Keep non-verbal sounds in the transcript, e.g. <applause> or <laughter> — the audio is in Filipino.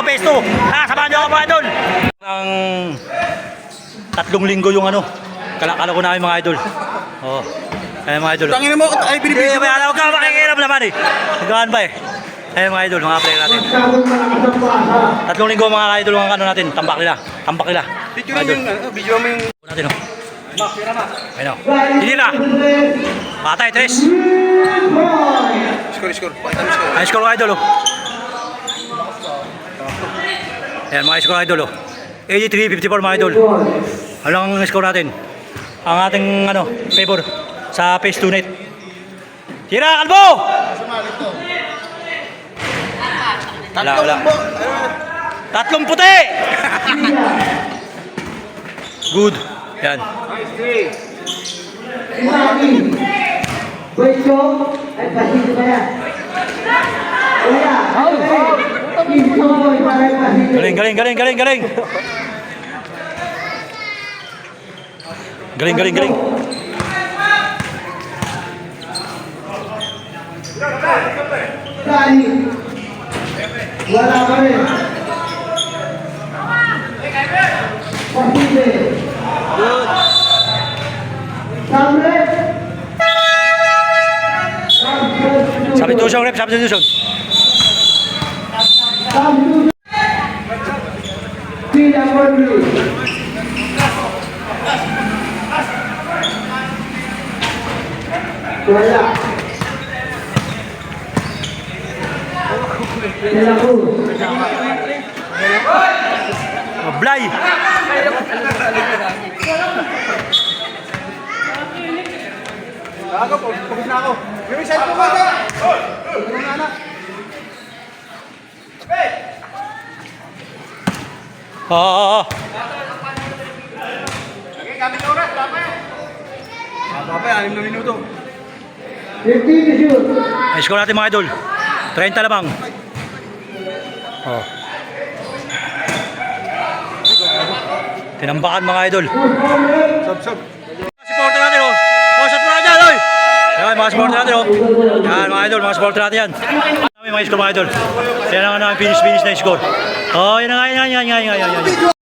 to, phase 2. Ah, samahan nyo ako mga idol. Ang tatlong linggo yung ano, kalakala ko namin mga idol. Oo. Ayan mga idol. Tangin mo, ay binibigyan may alam ka makikiram naman eh. Nagawan ba eh. Ayan mga idol, mga player natin. Tatlong linggo mga idol ang ano natin, tambak nila. Tambak nila. Video mo yung, ano, video mo yung... natin oh. Ayun oh. Hindi na. Patay, tres. Score, mo score. Ay, score mga idol oh. Ayan mga score idol oh. 83-54 mga idol. Ano ang score natin? Ang ating ano, favor sa phase 2 net. Tira, kalbo! Wala, wala. Tatlong puti! <laughs> Good. Yan. Puesto al pasito para el pasito. Galing, galing, galing, galing, galing. Galing, galing, galing. Dali. Wala pa rin. Substitution. Wala. Delaku. Blay. Ako po, pagod na ako. Yung side po ba ito? Oo, oo, oo. Okay, gamit oras. Ah, babay, anim na minuto. 15 to shoot. Ay, score natin mga idol. 30 lamang. Oh. Tinambakan mga idol. Sub, sub. Supporter natin oh. Oh, shot na dyan, oy. Yan, mga supporter natin oh. Yan, mga idol, mga supporter natin yan. Yan, mga score mga idol. Yan ang ano, finish, finish na score. Oh, yan nga, yan, yan, yan, yan, yan, yan.